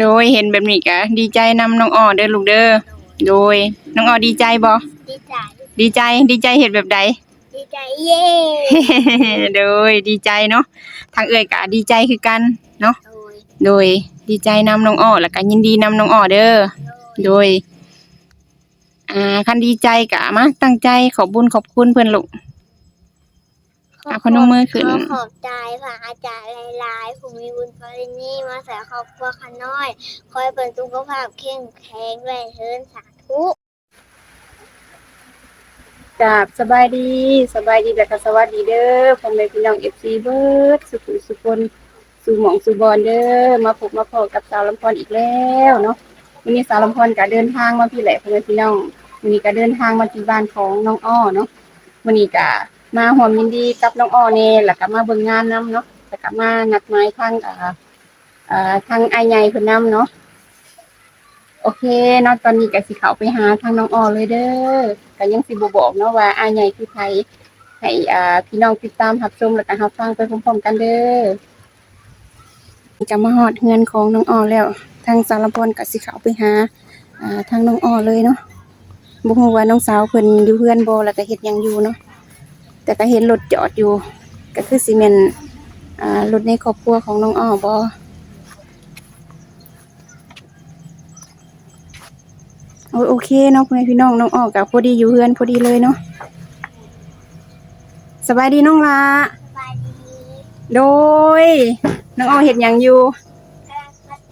โดยเห็นแบบนี้ก็ดีใจนำน้องอ้อเด้อลูกเด้อโดยน้องอ้อดีใจบ่ดีใจ ดีใจดีใจเห็นแบบใด ดีใจเย้โดยดีใจเนาะทางเอ่ยก็ดีใจคือกันเนาะ โดยโดยดีใจนำน้องอ้อแล้วก็ยินดีนำน้องอ้อเด้อ โดย อ่าคันดีใจก็มาตั้งใจขอบบุญขอบคุณเพิ่นลูก อะพนมมือขึ้นขขอบใจพระอาจารย์หลายๆผู้มีบุญปรินีมาใส่ครอบครัวขาน้อย คอยเป็นสุขภาพเข้มแข็งแรงเทินสาธุกับสบายดีสบายดีแล้วก็สวัสดีเด้อพ่อแม่พี่น้อง FC เบิร์ดสุขุสุคนสู่หมองสู่บอลเด้อมาพบมาพบกับสาวลำพรอีกแล้วเนาะวันนี้สาวลำพรก็เดินทางมาพี่แหละพ่อแม่พี่น้องวันนี้ก็เดินทางมาที่บ้านของน้องอ้อเนาะวันนี้ก็ มาหอมยินดีกับน้องอ้อเน่แล้วก็มาเบิ่งงานนํเนาะแล้วก็มานัดหมายทางอ่าอ่าทางไอใหญ่เพิ่นนํเนาะโอเคเนาะตอนนี้ก็สิเข้าไปหาทางน้องอ้อเลยเด้อก็ยังสิบ่บอกเนาะว่าอาใหญ่คือไผให้อ่าพี่น้องติดตามรับชมแล้วก็รับฟังไปพร้อมๆกันเด้อจะมาฮอดเฮือนของน้องอ้อแล้ว ทางสารพรก็สิเข้าไปหาอ่าทางน้องอ้อเลยเนาะบ่ฮู้ว่าน้องสาวเพิ่นอยู่เฮือนบ่แล้วก็เฮ็ดหยังอยู่เนาะ แต่ก็เห็นรถจอดอยู่ ก็คือสิแม่นอ่ารถในครอบครัวของน้องอ้อบ่โอ้ยโอเคเนาะพ่อแม่พี่น้องน้องอ้อก็พอดีอยู่เฮือนพอดีเลยเนาะสบายดีน้องละสบายดี โดย น้องอ้อเฮ็ดหยังอยู่กำลังพัฒน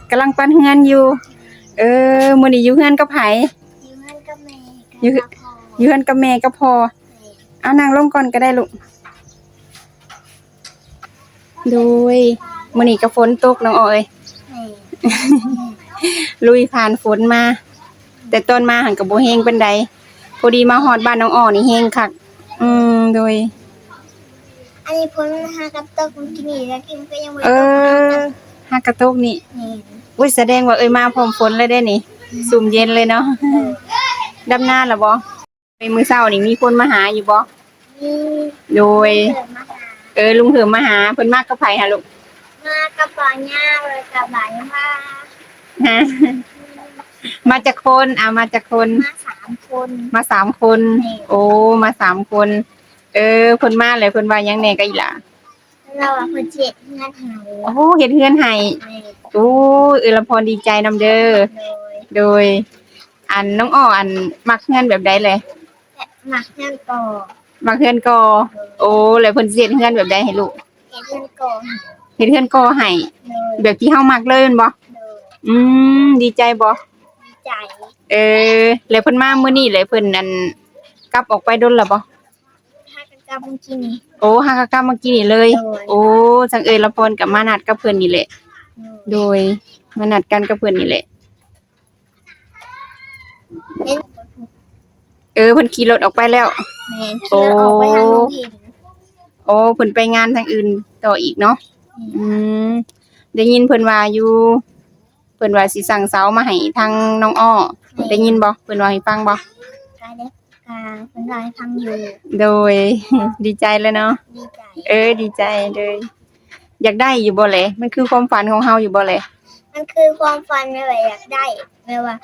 ากำลังปั้นเฮือนอยู่ เออมื้อนี้อยู่เฮือนกับไผอยู่เงินกับแม่อยู่กับพ่ออยู่เฮือนกับแม่กับพ่อ เอานั่งลงก่อนก็ได้ลูกโดยมื้อนี้ก็ฝนตกน้องอ้อเอ้ยแม่ลุยผ่านฝนมา แต่ตอนมาหันกับโบเฮงเป็นใดพอดีมาฮอดบ้านน้องอ้อนี่เฮงคักอืมโดย อันนี้พ้นหากับตกมันกินนี่แล้วกินก็ยังไม่เอตกอฮักกระตกนี่แม่อุ้ยแสดงว่าเอ้ยมาพร้อมฝนเลยได้นี่สุ่มเย็นเลยเนาะดำหน้าละบ่ไปมื้อเช้านี่มีคนมาหาอยู่บ่ นี่โดย เกิดมาหาเออลุงเหิมมาหาเพิ่นมากกับไผหาลูกมากับปอญ่าเลยกับหลานมาฮะมาจากคนอ่ามาจากคน มาสามคน มาสามคนโอ้มาสามคน เออเพิ่นมาเลยเพิ่นว่าหยังแหน่ก็อีหล่ะเราอะคนเจ็ดงานหาโอ้เฮ็ดเฮือนให้แม่โอ้เออละพรดีใจนำเด้อโดยโดย อันน้องอ้ออันมักเฮือนแบบใดเลย และหมักเงินก่อ มักเฮือนกอ โอ้แล้วเพิ่นสิเฮ็ดเฮือนแบบใดให้ลูกเห็นเงินก่อเฮ็ดเฮือนกอให้โดยแบบที่เฮามักเลยแม่นบ่โดยอืมดีใจบ่ดีใจเออ แล้วเพิ่นมามื้อนี้เลยเพิ่นอันกลับออกไปดนแล้วบ่ถ้ากันกับเมื่อกี้นี้โอ้หากกลับเมื่อกี้นี่เลยโดยโอ้จังเอยละพรกับมานัดกับเพิ่นนี่แหละโดยโดยมานัดกันกับเพิ่นนี่แหละ เห็น เออเพิ่นขี่รถออกไปแล้ว แม่เชื่อออกไปทางโรงเห็นโอ้เพิ่นไปงานทางอื่นต่ออีกเนาะอืมได้ยินเพิ่นว่าอยู่เพิ่นว่าสิสั่งเสามาให้ทางน้องอ้อได้ยินบ่เพิ่นว่าให้ฟังบ่กายเล็กกาเป็นรายฟังอยู่โดย ดีใจเลยเนาะดีใจเออ ดีใจเลยอยากได้อยู่บ่แหละมันคือความฝันของเฮาอยู่บ่แหละมันคือความฝันไม่ไหวอยากได้ไม่ว่า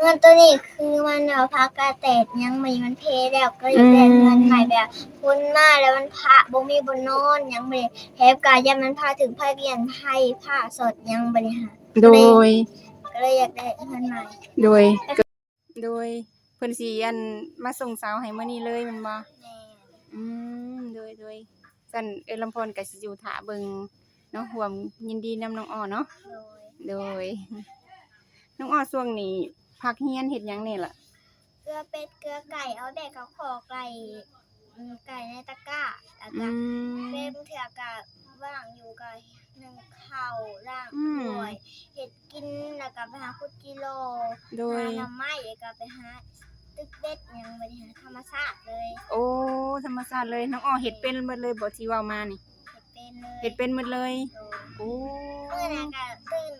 เงินตัวนี้คือมันเอาพักกาแตดยังไม่มันเพแล้วก็อยากได้เงินใหม่แบบคุณมาแล้วมันพระบ่มีบนนอนยังไม่แฮบกายยันมันพาถึงพาเรียนไทยผ้าสดยังบริหารโดย ก็เลยอยากได้เงินใหม่โดย โดยเพิ่นสิอันมาส่งสาวให้มื้อนี้เลยแมันบ่แม่อืมโดยโดยสั่นเอลำพรก็สิอยู่ท่าเบิ่งเนาะร่วมยินดีนำน้องอ้อเนาะโดย โดย น้องอ้อช่วงนี้ พักเฮียนเฮ็ดหยังนี่ล่ะ เกลือเป็ดเกลือไก่เอาแดกเขาขอไก่อืมไก่ในตะกร้าแล้วอืก็มเป็นเถื่อกะว่างอยู่กับหนึ่งเข่าล่างอืมถ้วยเห็ดกินแล้วก็ไปหาคุดกิโลโดย หาน้ำไม้แล้วก็ไปหาตึกเด็ดหยังบริหารธรรมชาติเลยโอ้ธรรมศาสตร์เลยน้องอ้อเฮ็ดเป็นหมดเลยบ่ที่เว้ามานี่เห็ดเป็นเลยเฮ็ดเป็นหมดเลย โดย โอ้ เมื่อนั้นก็ตื่น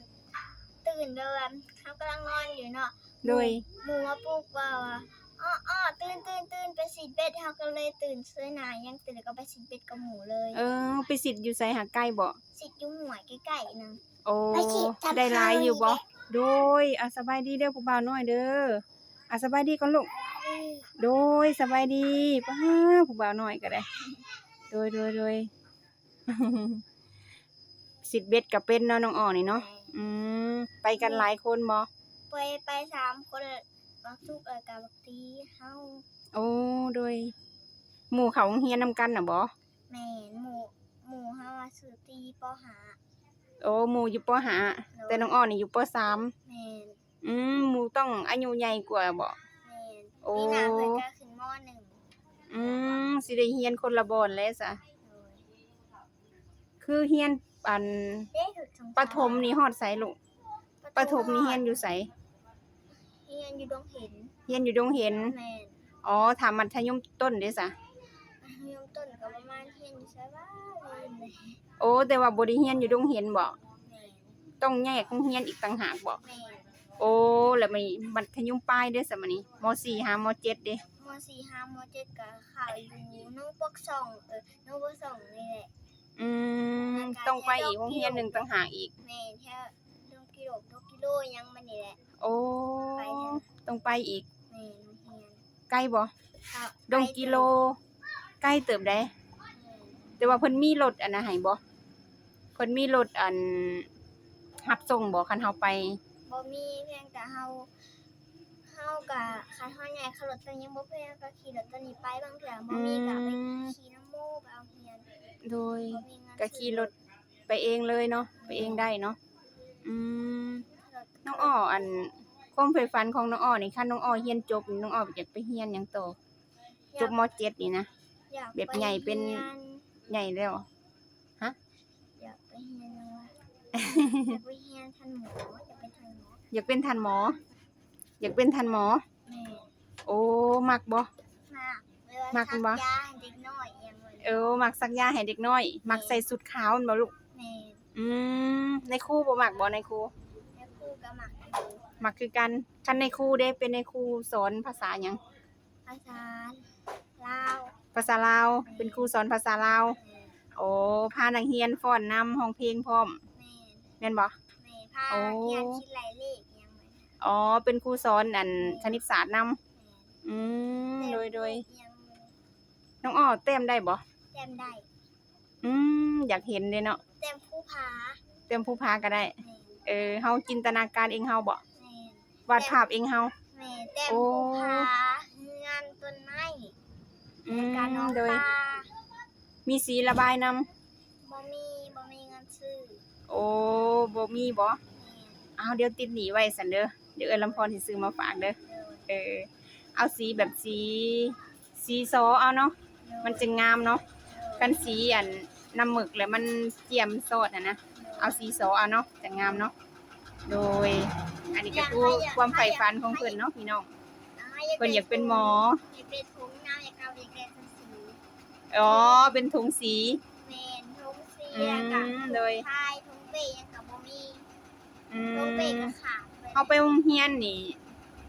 ตื่นเดินเขากำลังนอนอยู่เนาะ โดย หมูมาปลุกว่าว่าอ๋ออ้ออ้อตื่นตื่นตื่นไปสิเบ็ดเฮาก็เลยตื่นเสื้อหนายังตื่นแล้วก็ไปสิเบ็ดกับหมูเลยเออไปสิทธิ์อยู่ไสหาใกล้บ่สิอยู่หวยใกล้ๆนึง โอ้ไปสิทำได้หลายอยู่บ่ข้าวนี่แหละ โดยอะสบายดีเด้อผู้บ่าวน้อยเด้ออะสบายดีก่อนลูก โดยสบายดีป้าผู้บ่าวน้อยก็ได้ โดยโดยโดย สิทธิ์เบ็ดก็เป็นเนาะน้องอ่อนี่เนาะอืมไปกันหลายคนบ่ ไปไปสามคนบักทุกเอยกับบักตีเฮาโอ้โดยหมู่เขาโรงเฮียนนำกันน่ะบ่แม่นหมูหมูเฮาว่าซื้อตีปอหาโอ้หมู่อยู่ปห้าแต่น้องอ่อนี่อยู่ปสามแม่นอืมหมู่ต้องอายุใหญ่กว่าบ่ แม่นโอ้ ปีหน้าเพิ่นก็ขึ้นมหนึ่งอืมสิได้เฮียนคนละบอนแล้วซะโดยคือเฮียนอันเด้ถึกสงสารปฐมนี่ฮอดไสลูกปฐมนี่เฮียนอยู่ไส เฮียนอยู่ดงเห็นเฮียนอยู่ดงเห็น แม่นอ๋อถามมัธยมต้นเด้ซะยมต้นก็ประมาณเฮียนอยู่ใช่ป่ะลืมเลยโอ้แต่ว่าบ่ได้เฮียนอยู่ดงเห็นบ่แม่นต้องแยกโรงเรียนอีกต่างหากบ่แม่นโอ้แล้วมีมัธยมปลายเด้อซะมื้อนี้ม .4 หาม .7 เด้มสี่ห้ามเจ็ดก็ข่าวอยู่น้องปกสองเออน้องปกสองนี่แหละอืมต้องไปอีกโรงเรียนหนึงต่างหากอีก แม่นแค่ ดงกิโลดงกิโลยังมันนี่แหละ โอ้ไปเถอะต้องไปอีกแม่นโรงเรียนใกล้บ่ครับดงกิโล ใกล้เติบได้แม่นแต่ว่าเพิ่นมีรถอันน่ะให้บ่เพิ่นมีรถอันรับส่งบ่คันเฮาไป บ่มีเพียงแต่เฮาเฮาก็คันเฮาใหญ่ขับรถตัวยังบ่เพียงก็ขี่รถตัวนี้ไปบางเทื่อบ่มีก็ไปอืม ขี่น้ำหมู่ไปเอาเฮียนโดยบ่มีเงินก็ขี่รถไปเองเลยเนาะไปเองได้เนาะ อืมน้องอ้ออันความใฝ่ฝันของน้องอ้อนี่คันน้องอ้อเรียนจบนี่น้องอ้ออยากไปเรียนหยังต่อจบม .7 นี่นะ อยากแบบใหญ่เป็นรียใหญ่แล้ว อยากไปเฮียนยังวะอยากไปเฮียนทันหมออยากเป็นทันหมออยากเป็นทันหมอ อยากเป็นทันหมอ แม่โอ้มักบ่ มากเลยมักบ่ทัยาให้เด็กน้อยอย่างเลยเออมักซักยาให้เด็กน้อย มักใส่สุดขาวแม่นบ่ลูกแม่ อืมในครูบ่มักบ่ในครูแม่ครูก็มักอยู่มักคือกันคันในครูเด้เป็นในครูสอนภาษาหยังภาษาลาวภาษาลาวเป็นครูสอนภาษาลาวแม่โอ้พานักเรียนฟ้อนนำห้องเพลงพร้อมแม่แม่นบ่ แม่พาโอ้เฮียนคิดหลายเลขอย่างเลยอ๋อเป็นครูสอนอันคณิตศาสตร์นำแม่อืมโดยโดย ยังเลยน้องอ้อเต้มได้บ่แต้มได้ อืมอยากเห็นเลยเนาะแต้มผู้พาเต้มผู้พาก็ได้แม่เออเฮาจินตนาการเองเฮาบ่แม่วาดภาพเองเฮา แม่แต้มโอ้ผู้พาเฮือนต้นไม้อืในการน้อมงโดย ปลามีสีระบายนำบ่มีบ่มีเงินซื้อโอ้บ่มีบ่แม่อ้าวเดี๋ยวติดหนีไว้ซั่นเด้อเดี๋ยวเอิ้นลำพรสิซื้อมาฝากเด้อเด้อเออ เอาสีแบบสี สีซอเอาเนาะมันจะงามเนาะ กันสีอันน้ำหมึกแล้วมันเจียมซอดอะนะ เอาสีซอเอาเนาะจะงามเนาะ โดย อันนี้ก็คือความใฝ่ฝันของเพิ่นเนาะพี่น้อง เพิ่นอยากเป็นหมอ อยากเป็นถุงน้ำอยากเอาอยากเป็นสีอ๋อ เป็นถุงสีเมนถุงสีอืมกับเลยพายถุงเปยังกับบ่มีอืถุงเปมก็ขาดไปเอาไปโรงเรียนนี่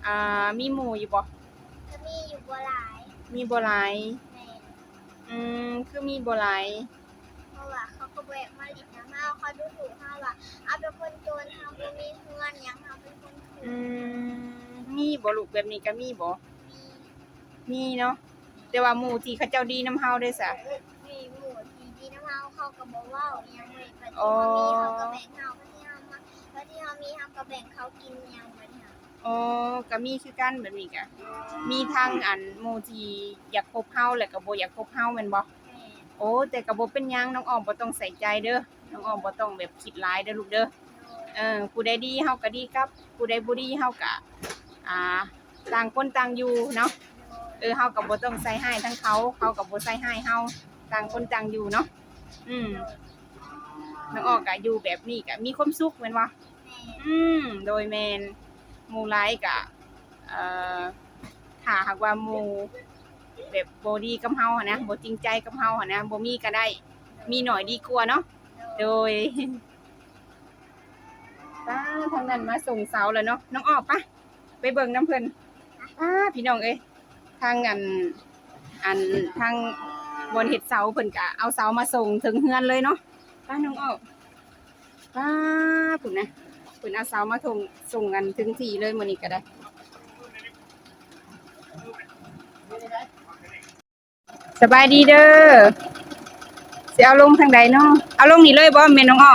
อ่า มีหมู่อยู่บ่ก็มีอยู่บ่หลาย มีบ่หลายแม่น อืมคือมีบ่หลายเพราะว่าเขาก็แวะมาลิดน้ำเฮาเขาดูถูกเฮาว่าเอาเป็นคนจนเฮาบ่มีเงินหยังเฮาเป็นคนถูกอืมมีบ่ลูกแบบนี้ก็มีบ่มีมีเนาะแต่ว่าหมู่ที่เขาเจ้าดีนํเฮาเด้อซะมีหมู่ที่ดีน้ำเฮาเขาก็บ่เว้าหยังเลยบัดอ๋ที่อเฮามีเฮาก็แบ่งเฮาบัดที่เฮามาบัดที่เฮามีเฮาก็แบ่งเขากินหยังบัดนี้ อ๋อก็มีคือกันแบบนี้ก็มีทั้งอันหมู่ที่อยากพบเฮาแล้วก็บ่อยากพบเฮาแม่นบ่แม่โอ้แต่ก็บ่เป็นหยังน้องออมบ่ต้องใส่ใจเด้อน้องออมบ่ต้องแบบคิดหลายเด้อลูกเด้อเออผู้ใดดีเฮาก็ดีกับผู้ใดบ่ดีเฮาก็อ่าต่างคนต่างอยู่เนาะเออเฮาก็บ่ต้องใส่ให้ทั้งเขาเขาก็บ่ใส่ให้เฮาต่างคนต่างอยู่เนาะอืมน้องออกก็อยู่แบบนี้ก็มีความสุขแม่นบ่แม่อืมโดยแมน หมู่หลายกะเอ่อถ้าหากว่าหมู่แบบบ่ดีกับเฮาหันนะบ่จริงใจกับเฮาหันนะบ่มีก็ได้ มีหน่อยดีกว่าเนาะโดยป้าทางนั้นมาส่งเสาแล้วเนาะน้องออกปะไปเบิ่งน้ำเพิ่นป้าพี่น้องเอ้ยทางอันอันทางบนเห็ดเสาเพิ่นก็เอาเสามาส่งถึงเฮือนเลยเนาะป้าน้องอ้อป้าพุ่นนะ เพิ่นอาเสามาส่งส่งกันถึงที่เลยมื้อนี้ก็ได้สบายดีเด้อสิเอาลงทางใดเนาะเอาลงนี่เลยบ่แม่น้องอ้อ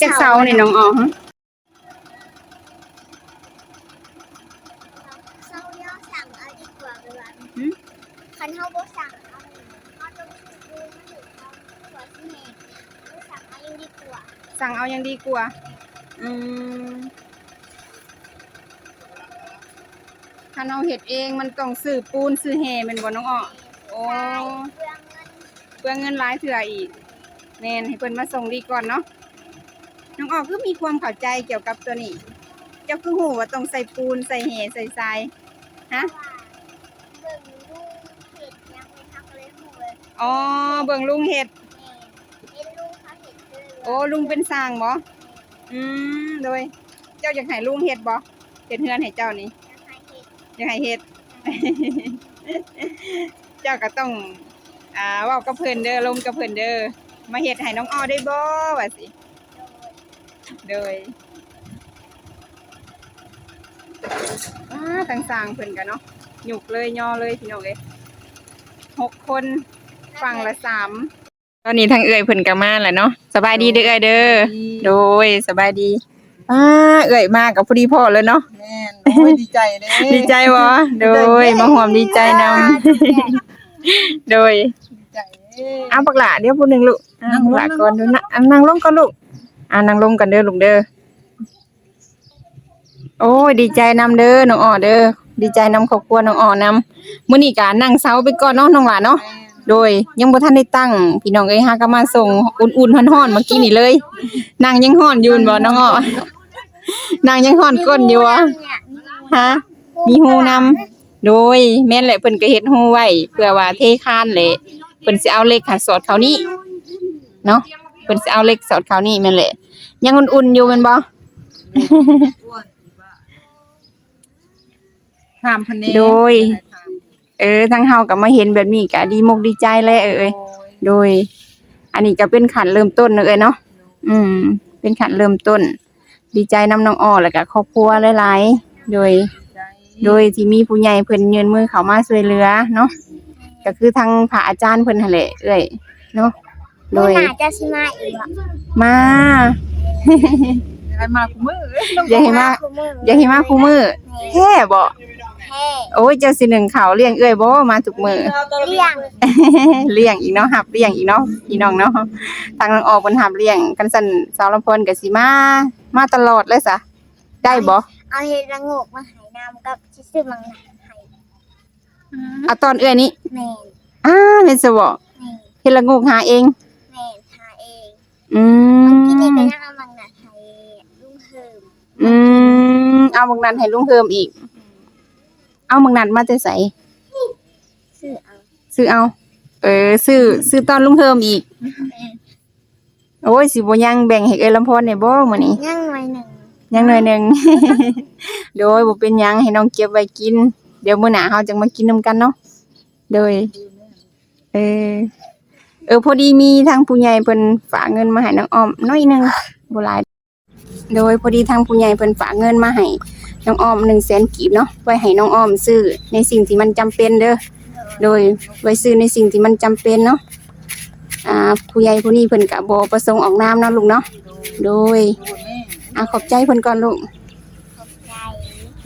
จากเสานี่น้องอ้อฮะ เศร้าย่อสั่งเอาดีกว่าเวลา หึ คันเฮาบ่สั่งเอาเอาต้องดูมันถึงเอาตัวที่แม่บ่สั่งเอายังดีกว่า สั่งเอา ยังดีกว่า อืมถ้าเราเห็ดเองมันต้องซื้อปูนซื้อแห่แมันบ่น้องอ้อโอ้ใช่เปลืองเงินเปลืองเงินหลายเถื่ออีกแม่นให้เพิ่นมาส่งดีก่อนเนาะน้องอ้อคือมีความเข้าใจเกี่ยวกับตัวนี้ เจ้าคือหูว่าต้องใส่ปูนใส่แห่ใส่ทรายฮะเบิ่งลูกเห็ดยังไม่ทักเลยหมูเลยอ๋อเบิ่งลุงเห็ด แม่เห็นลูกเขาเห็ดเลย โอ้ลุงเป็นสร้างบ่อืมโดย เจ้าอยากให้ลุงเฮ็ดบ่เฮ็ดเฮือนให้เจ้านี่อยากให้เฮ็ด เจ้าก็ต้อง อ่าเว้ากับเพิ่นเด้อลมกับเพิ่นเด้อมาเฮ็ดให้น้องอ้อได้บ่ว่าสิโดยอ่าต่างสางเพิ่นกันเนาะหยุกเลยย่อเลยพี่น้องเอ้ยหกคนฝั่งละสาม ตอนนี้ทางเอื้อยเพิ่นก็มาแล้วเนาะสบายดีเด้อเอื้อยเด้อโดยสบายดีอ่าเอ่ยมากกับพอดีพ่อเลยเนาะแม่นโอ้ยดีใจเด้ดีใจวะโดยมาหวมดีใจนำโดยดีใจเด้เอาปักหละเดี๋ยวพูดหนึ่งลูกอ่านั่งลงปักหละก่อนเดูนะอะนั่งลงก่อนลูกอ่านั่งลงกันเด้อลูกเด้อโอ้ยดีใจนำเด้อน้องอ่อเด้อดีใจนำครอบครัวน้องอ่อนำมื้อนี้ก็นั่งเซาไปก่อนเนาะน้องหลานเนาะแม่น โดยยังบ่ทันได้ตั้ง พี่น้องเอ้ยฮาก็มาส่งอุ่นๆฮ้อนๆเมื่อกี้นี่เลยนั่งยังฮ้อนอยู่บ่น้องอ้อนั่งยังฮ้อนก้นอยู่วะฮะมีฮูนำโดย แม่นแหละเพิ่นก็เฮ็ดฮูไว้เพื่อว่าเทคานแหละเพิ่นสิเอาเหล็กหัดสอดเขานี่เนาะเพิ่นสิเอาเหล็กสอดเขานี่แม่นแหละ ยังอุ่นๆอยู่แม่นบ่ถามเพิ่นแน่โดย เออทางเฮาก็มาเห็นแบบนี้ก็ดีมกดีใจแหละเอ้ยโดย อันนี้ก็เป็นขันเริ่มต้นเนอะเอ้ยเนาะอืม เป็นขันเริ่มต้น ดีใจนำน้องอ้อแล้วก็ครอบครัวหลายๆโดยใจโดยที่มีผู้ใหญ่เพิ่นยืนมือเข้ามาช่วยเหลือเนาะก็คือทางพระอาจารย์เพิ่นหั่นแหละเอ้ยเนาะโดโดยยหนาจะสิมาอีกอะมาให้มาคุมืออย่าให้มาคู่มืออย่าให้มาคู่มือแท้บ่แท้ โอ้ยเจ้าสิหนึ่งข้าวเลี้ยงเอ้ยบ่มาทุกมื้อเลี้ยงเลี้ยงอีกเนาะหับเลี้ยงอีกเนาะพี่น้องเนาะทางน้องออกเพิ่นหับเลี้ยงกันสั่นสาวลำพนก็สิมามาตลอดเลยซะได้บ่เอาเห็ดละโงกมาใหายน้ำกับชิซื้อมังนะให้เอาตอนเอ้ยนี้แม่นอ้าแม่นซะบ่แม่นเฮ็ดละงกหาเองแม่นหาเองอืกินนี่มก็ยังเอามังนะให้ลุงเฮิมอืมเอาบางนั้นให้ลุงเพิ่มอีก เอาบางนั้นมาแต่ไสซื้อเอาซื้อเอา เออซื้อซื้อตอนลุงเพิ่มอีก โอ้ยสิบ่ยังแบ่งให้เอ้ยลำพรได้บ่มื้อนี้ยังไว้หนึ่งยังหน่อยหนึงโดยบ่เป็นหยังให้น้องเก็บไว้กิน เดี๋ยวมื้อหน้าเฮาจะมากินนํกันเนาะโดย เออ เออ พอดีมีทางผู้ใหญ่เพิ่นฝากเงินมาให้น้องอ้อมน้อยหนึงบ่หลายโดยพอดีทางผู้ใหญ่เพิ่นฝากเงินมาให้ น้องอ้อม100,000กีบเนาะไว้ให้น้องอ้อมซื้อในสิ่งที่มันจำเป็นเด้อโดยไว้ซื้อในสิ่งที่มันจำเป็นเนาะอ่าผู้ใหญ่ผู้นี้เพิ่นก็บ่ประสงค์ออกนามเนาะลูกเนาะโดยโอ้ยแม่อ่าขอบใจเพิ่นก่อนลูกขอบใจ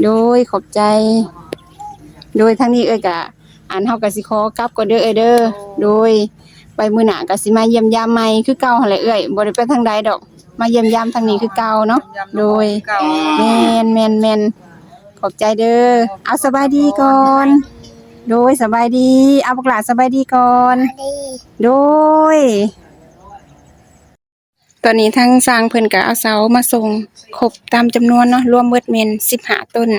โดยขอบใจ โดยทั้งนี้เอ้ยก็อ่านเฮาก็สิขอกลับก่อนเด้อเอ้ยเด้อโดยไปมื้อหน้าก็สิมาเยี่ยมยามใหม่คือเก่าหั่นแหละเอ้ยบ่ได้ไปทางใดดอก มาเยี่ยมยามทางนี้คือเก่าเนาะโดยเก่าแม่นแม่นแม่นขอบใจเด้อเอาสบายดีก่อน โดยสบายดี เอาพวกหลานสบายดีก่อนดีโดย ตอนนี้ทั้งสร้างเพิ่นก็เอาเสามาส่งครบตามจำนวนเนาะรวมเบิดเมน15ต้น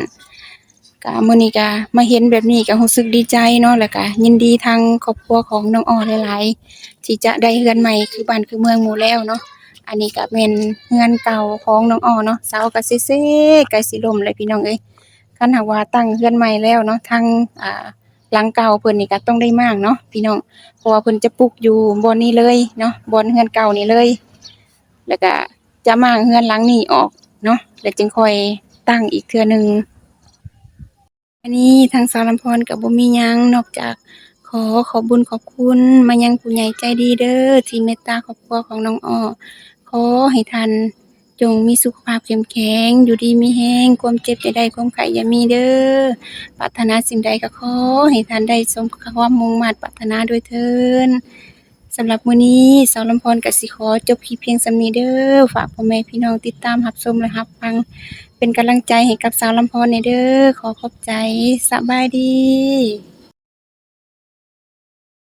ก็มื้อนี้ก็มาเห็นแบบนี้ก็รู้สึกดีใจเนาะแล้วก็ยินดีทางครอบครัวของน้องอ้อหลายๆที่จะได้เฮือนใหม่คือบ้านคือเมืองหมู่แล้วเนาะ อันนี้ก็เป็นเฮือนเก่าของน้องอ้อเนาะเสาก็เซ่ๆใกล้สิล่มเลยพี่น้องเอ้ยคันหากว่าตั้งเฮือนใหม่แล้วเนาะทางอ่าหลังเก่าเพิ่นนี่ก็ต้องได้มากเนาะพี่น้องเพราะว่าเพิ่นจะปลูกอยู่บนนี้เลยเนาะบนเฮือนเก่านี่เลย แล้วก็จะมางเฮือนหลังนี้ออกเนาะแล้วจึงค่อยตั้งอีกเทื่อหนึงอันนี้ทางสาวลำพรกับบ่มียังนอกจาก ขอขอบุญขอบคุณมายังผู้ใหญ่ใจดีเด้อที่เมตตาครอบครัวของน้องอ้อขอให้ท่านจงมีสุขภาพเข้มแข็ง อยู่ดีมีแฮงความเจ็บอย่าได้ความไข้อย่ามีเด้อ ปรารถนาสิ่งใดก็ขอให้ท่านได้สมความมุ่งมั่นปรารถนาด้วยเถินสำหรับมื้อนี้สาวลำพรก็สิขอจบคลิปเพียงสำนีเด้อ ฝากพ่อแม่พี่น้องติดตามรับชมและรับฟัง เป็นกำลังใจให้กับสาวลำพรในเด้อ ขอขอบใจสบายดี